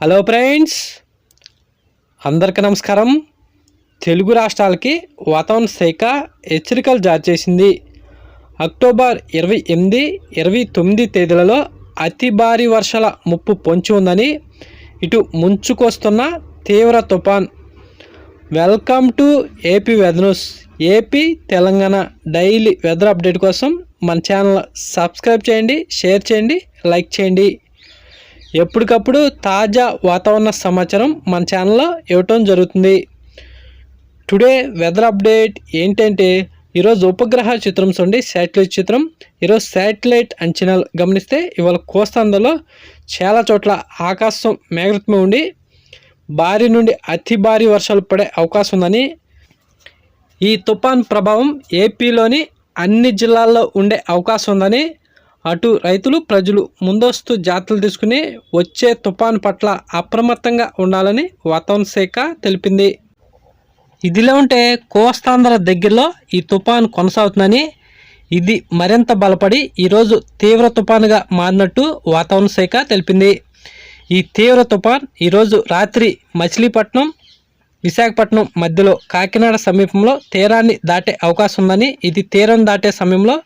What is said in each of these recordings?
Hello friends అందరికీ నమస్కారం. తెలుగు రాష్ట్రాలకి వాతావరణ శాఖ హెచ్చరికలు జారీ చేసింది. అక్టోబర్ ఇరవై ఎనిమిది ఇరవై తొమ్మిది తేదీలలో అతి భారీ వర్షాల ముప్పు పొంచి ఉందని ఇటు ముంచుకొస్తున్న తీవ్ర తుఫాన్. Welcome to AP weather news AP Telangana daily weather update కోసం మన ఛానల్ సబ్స్క్రైబ్ చేయండి షేర్ చేయండి లైక్ చేయండి. ఎప్పటికప్పుడు తాజా వాతావరణ సమాచారం మన ఛానల్లో ఇవ్వటం జరుగుతుంది. టుడే వెదర్ అప్డేట్ ఏంటంటే ఈరోజు ఉపగ్రహ చిత్రం చూడండి శాటిలైట్ చిత్రం. ఈరోజు శాటిలైట్ అంచనాలు గమనిస్తే ఇవాళ కోస్తాంధ్రలో చాలా చోట్ల ఆకాశం మేఘత్వం ఉండి భారీ నుండి అతి భారీ వర్షాలు పడే అవకాశం ఉందని. ఈ తుఫాన్ ప్రభావం ఏపీలోని అన్ని జిల్లాల్లో ఉండే అవకాశం ఉందని. అటు రైతులు ప్రజలు ముందస్తు జాగ్రత్తలు తీసుకుని వచ్చే తుఫాను పట్ల అప్రమత్తంగా ఉండాలని వాతావరణ శాఖ తెలిపింది. ఇదిలా ఉంటే కోస్తాంధ్ర దగ్గరలో ఈ తుఫాను కొనసాగుతుందని ఇది మరింత బలపడి ఈరోజు తీవ్ర తుఫానుగా మారినట్టు వాతావరణ శాఖ తెలిపింది. ఈ తీవ్ర తుఫాన్ ఈరోజు రాత్రి మచిలీపట్నం విశాఖపట్నం మధ్యలో కాకినాడ సమీపంలో తీరాన్ని దాటే అవకాశం ఉందని ఇది తీరం దాటే సమయంలో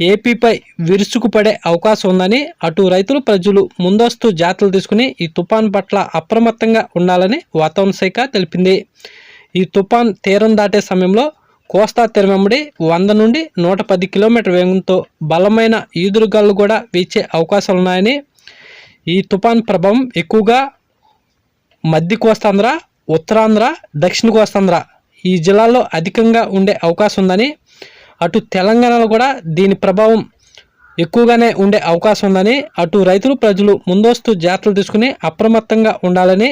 ఏపీపై విరుచుకుపడే అవకాశం ఉందని అటు రైతులు ప్రజలు ముందస్తు జాగ్రత్తలు తీసుకుని ఈ తుఫాన్ పట్ల అప్రమత్తంగా ఉండాలని వాతావరణ శాఖ తెలిపింది. ఈ తుఫాన్ తీరం దాటే సమయంలో కోస్తా తీరమెమ్మడి వంద నుండి నూట పది కిలోమీటర్ వేగంతో బలమైన ఈదురుగాలు కూడా వీచే అవకాశాలు ఉన్నాయని ఈ తుఫాన్ ప్రభావం ఎక్కువగా మధ్య కోస్తాంధ్ర ఉత్తరాంధ్ర దక్షిణ కోస్తాంధ్ర ఈ జిల్లాల్లో అధికంగా ఉండే అవకాశం ఉందని అటు తెలంగాణలో కూడా దీని ప్రభావం ఎక్కువగానే ఉండే అవకాశం ఉందని అటు రైతులు ప్రజలు ముందస్తు జాగ్రత్తలు తీసుకుని అప్రమత్తంగా ఉండాలని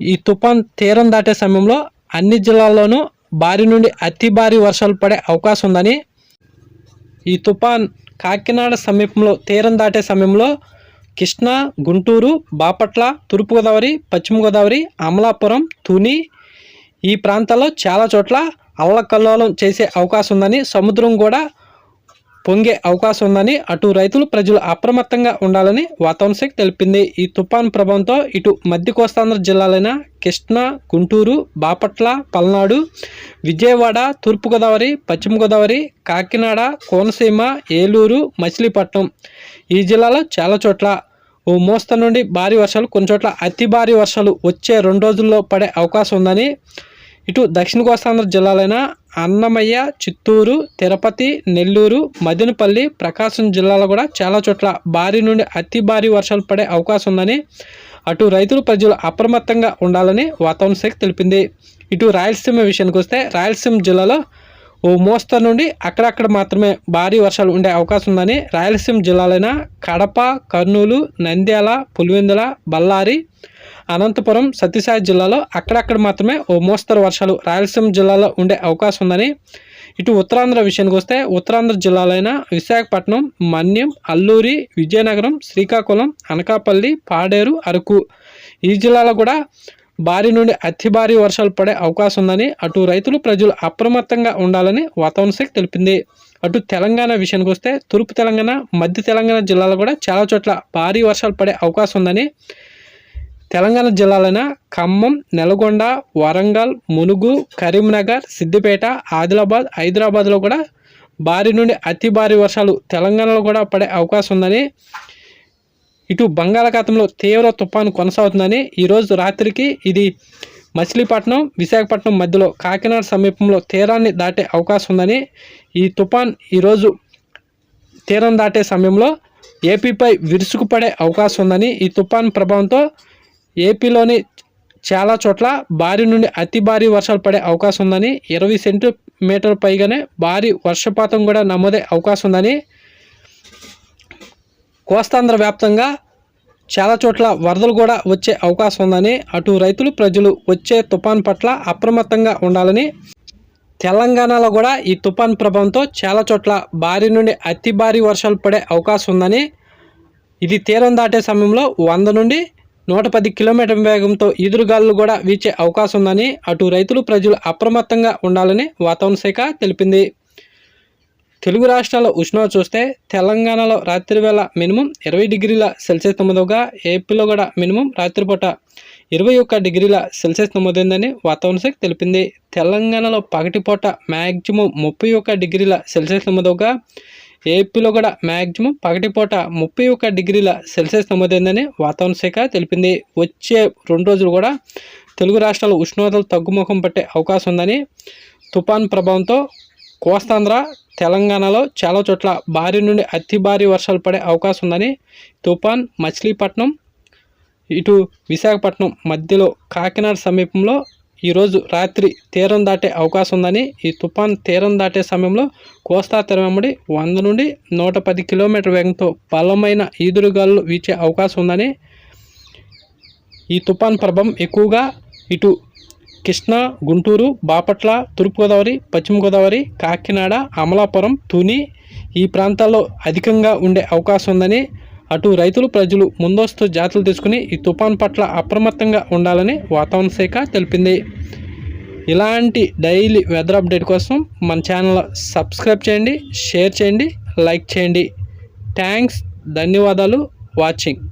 ఈ తుఫాన్ తీరం దాటే సమయంలో అన్ని జిల్లాల్లోనూ భారీ నుండి అతి భారీ వర్షాలు పడే అవకాశం ఉందని ఈ తుఫాన్ కాకినాడ సమీపంలో తీరం దాటే సమయంలో కృష్ణా గుంటూరు బాపట్ల తూర్పుగోదావరి పశ్చిమ గోదావరి అమలాపురం తుని ఈ ప్రాంతాల్లో చాలా చోట్ల అల్లకల్లోలం చేసే అవకాశం ఉందని సముద్రం కూడా పొంగే అవకాశం ఉందని అటు రైతులు ప్రజలు అప్రమత్తంగా ఉండాలని వాతావరణ శాఖ తెలిపింది. ఈ తుఫాన్ ప్రభావంతో ఇటు మధ్య కోస్తాంధ్ర జిల్లాలైన కృష్ణా గుంటూరు బాపట్ల పల్నాడు విజయవాడ తూర్పుగోదావరి పశ్చిమ గోదావరి కాకినాడ కోనసీమ ఏలూరు మచిలీపట్నం ఈ జిల్లాలో చాలా చోట్ల ఓ మోస్త నుండి భారీ వర్షాలు కొన్ని చోట్ల అతి భారీ వర్షాలు వచ్చే రెండు రోజుల్లో పడే అవకాశం ఉందని ఇటు దక్షిణ కోస్తాంధ్ర జిల్లాలైన అన్నమయ్య చిత్తూరు తిరుపతి నెల్లూరు మదనపల్లి ప్రకాశం జిల్లాలో కూడా చాలా చోట్ల భారీ నుండి అతి భారీ వర్షాలు పడే అవకాశం ఉందని అటు రైతులు ప్రజలు అప్రమత్తంగా ఉండాలని వాతావరణ శాఖ తెలిపింది. ఇటు రాయలసీమ విషయానికి వస్తే రాయలసీమ జిల్లాలో ఓ మోస్తరు నుండి అక్కడక్కడ మాత్రమే భారీ వర్షాలు ఉండే అవకాశం ఉందని రాయలసీమ జిల్లాలైన కడప కర్నూలు నంద్యాల పులివెందుల బళ్ళారి అనంతపురం సత్యసాయి జిల్లాలో అక్కడక్కడ మాత్రమే ఓ మోస్తరు వర్షాలు రాయలసీమ జిల్లాలో ఉండే అవకాశం ఉందని. ఇటు ఉత్తరాంధ్ర విషయానికి వస్తే ఉత్తరాంధ్ర జిల్లాలైన విశాఖపట్నం మన్యం అల్లూరి విజయనగరం శ్రీకాకుళం అనకాపల్లి పాడేరు అరకు ఈ జిల్లాలో కూడా భారీ నుండి అతి భారీ వర్షాలు పడే అవకాశం ఉందని అటు రైతులు ప్రజలు అప్రమత్తంగా ఉండాలని వాతావరణ శాఖ తెలిపింది. అటు తెలంగాణ విషయానికి వస్తే తూర్పు తెలంగాణ మధ్య తెలంగాణ జిల్లాలో కూడా చాలా చోట్ల భారీ వర్షాలు పడే అవకాశం ఉందని తెలంగాణ జిల్లాలైన ఖమ్మం నల్గొండ వరంగల్ మునుగు కరీంనగర్ సిద్దిపేట ఆదిలాబాద్ హైదరాబాద్లో కూడా భారీ నుండి అతి భారీ వర్షాలు తెలంగాణలో కూడా పడే అవకాశం ఉందని ఇటు బంగాళాఖాతంలో తీవ్ర తుఫాను కొనసాగుతుందని ఈరోజు రాత్రికి ఇది మచిలీపట్నం విశాఖపట్నం మధ్యలో కాకినాడ సమీపంలో తీరాన్ని దాటే అవకాశం ఉందని ఈ తుఫాన్ ఈరోజు తీరం దాటే సమయంలో ఏపీపై విరుసుకుపడే అవకాశం ఉందని ఈ తుఫాన్ ప్రభావంతో ఏపీలోని చాలా చోట్ల భారీ నుండి అతి భారీ వర్షాలు పడే అవకాశం ఉందని ఇరవై సెంటీమీటర్ పైగానే భారీ వర్షపాతం కూడా నమోదే అవకాశం ఉందని కోస్తాంధ్ర వ్యాప్తంగా చాలా చోట్ల వరదలు కూడా వచ్చే అవకాశం ఉందని అటు రైతులు ప్రజలు వచ్చే తుఫాన్ పట్ల అప్రమత్తంగా ఉండాలని తెలంగాణలో కూడా ఈ తుఫాన్ ప్రభావంతో చాలా చోట్ల భారీ నుండి అతి భారీ వర్షాలు పడే అవకాశం ఉందని ఇది తీరం దాటే సమయంలో వంద నుండి నూట పది కిలోమీటర్ వేగంతో ఈదురుగాలు కూడా వీచే అవకాశం ఉందని అటు రైతులు ప్రజలు అప్రమత్తంగా ఉండాలని వాతావరణ శాఖ తెలిపింది. తెలుగు రాష్ట్రాల ఉష్ణోగ్రత చూస్తే తెలంగాణలో రాత్రి వేళ మినిమం ఇరవై డిగ్రీల సెల్సియస్ నమోదుగా ఏపీలో కూడా మినిమం రాత్రిపూట ఇరవై ఒక్క డిగ్రీల సెల్సియస్ నమోదైందని వాతావరణ శాఖ తెలిపింది. తెలంగాణలో పగటిపూట మ్యాక్సిమం ముప్పై ఒక్క డిగ్రీల సెల్సియస్ నమోదుగా ఏపీలో కూడా మ్యాక్సిమం పగటిపూట ముప్పై ఒక డిగ్రీల సెల్సియస్ నమోదైందని వాతావరణ శాఖ తెలిపింది. వచ్చే రెండు రోజులు కూడా తెలుగు రాష్ట్రాల ఉష్ణోగ్రతలు తగ్గుముఖం పట్టే అవకాశం ఉందని తుఫాన్ ప్రభావంతో కోస్తాంధ్ర తెలంగాణలో చాలా చోట్ల భారీ నుండి అతి భారీ వర్షాలు పడే అవకాశం ఉందని తుఫాన్ మచిలీపట్నం ఇటు విశాఖపట్నం మధ్యలో కాకినాడ సమీపంలో ఈరోజు రాత్రి తీరం దాటే అవకాశం ఉందని ఈ తుఫాన్ తీరం దాటే సమయంలో కోస్తా తీరమడి వంద నుండి నూట పది కిలోమీటర్ వేగంతో బలమైన ఈదురుగాలు వీచే అవకాశం ఉందని ఈ తుఫాన్ ప్రభావం ఎక్కువగా ఇటు కృష్ణా గుంటూరు బాపట్ల తూర్పుగోదావరి పశ్చిమ గోదావరి కాకినాడ అమలాపురం తుని ఈ ప్రాంతాల్లో అధికంగా ఉండే అవకాశం ఉందని అటు రైతులు ప్రజలు ముందస్తు జాతులు తీసుకుని ఈ తుఫాన్ పట్ల అప్రమత్తంగా ఉండాలని వాతావరణ శాఖ తెలిపింది. ఇలాంటి డైలీ వెదర్ అప్డేట్ కోసం మన ఛానల్ సబ్స్క్రైబ్ చేయండి షేర్ చేయండి లైక్ చేయండి. థ్యాంక్స్ ధన్యవాదాలు వాచింగ్.